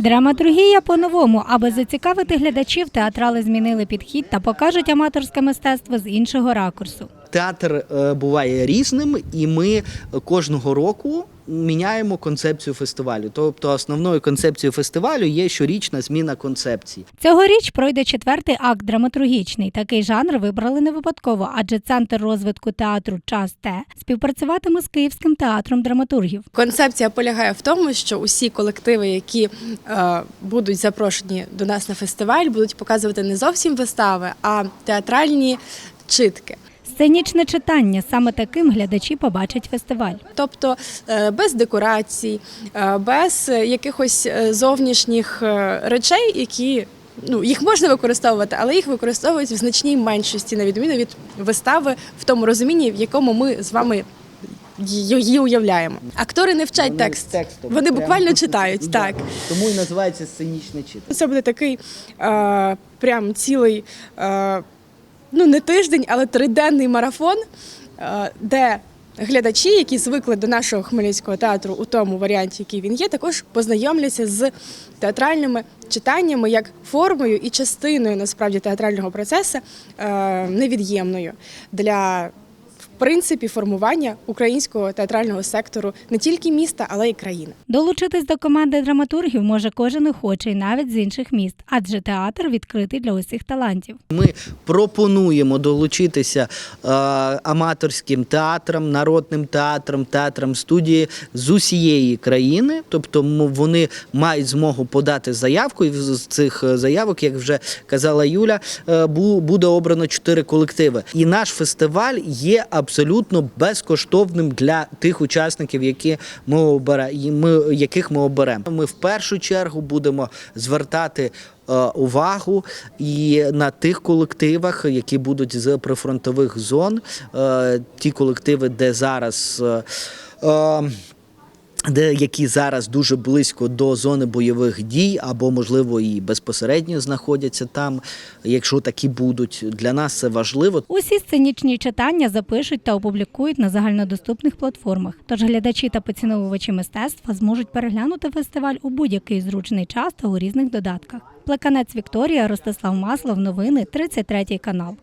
Драматургія по-новому, аби зацікавити глядачів, театрали змінили підхід та покажуть аматорське мистецтво з іншого ракурсу. Театр е, буває різним, і ми кожного року міняємо концепцію фестивалю. Тобто, основною концепцією фестивалю є щорічна зміна концепції. Цьогоріч пройде четвертий акт драматургічний. Такий жанр вибрали не випадково, адже центр розвитку театру Час Т співпрацюватиме з Київським театром драматургів. Концепція полягає в тому, що усі колективи, які е, будуть запрошені до нас на фестиваль, будуть показувати не зовсім вистави, а театральні читки. Сценічне читання саме таким глядачі побачать фестиваль. Тобто е, без декорацій, е, без е, якихось зовнішніх речей, які ну їх можна використовувати, але їх використовують в значній меншості, на відміну від вистави в тому розумінні, в якому ми з вами її уявляємо. Актори не вчать Вони текст, текстом вони прямо- буквально читають. Да. Так Тому і називається сценічне читання. це буде такий е, прям цілий. Е, ну не тиждень, але триденний марафон, е, де глядачі, які звикли до нашого Хмельницького театру у тому варіанті, який він є, також познайомляться з театральними читаннями як формою і частиною насправді театрального процесу е, невід'ємною для. В принципі, формування українського театрального сектору не тільки міста, але й країни. Долучитись до команди драматургів може кожен охочий, навіть з інших міст, адже театр відкритий для усіх талантів. Ми пропонуємо долучитися е, аматорським театрам, народним театрам, театрам студії з усієї країни. Тобто вони мають змогу подати заявку, і з цих е, заявок, як вже казала Юля, е, бу- буде обрано чотири колективи. І наш фестиваль є абсолютно безкоштовним для тих учасників, які ми обираємо, яких ми оберемо. Ми в першу чергу будемо звертати е, увагу і на тих колективах, які будуть з прифронтових зон, е, ті колективи, де зараз. Де які зараз дуже близько до зони бойових дій, або можливо і безпосередньо знаходяться там, якщо такі будуть, для нас це важливо. Усі сценічні читання запишуть та опублікують на загальнодоступних платформах. Тож глядачі та поціновувачі мистецтва зможуть переглянути фестиваль у будь-який зручний час та у різних додатках. Плеканець Вікторія, Ростислав Маслов, новини, 33 канал.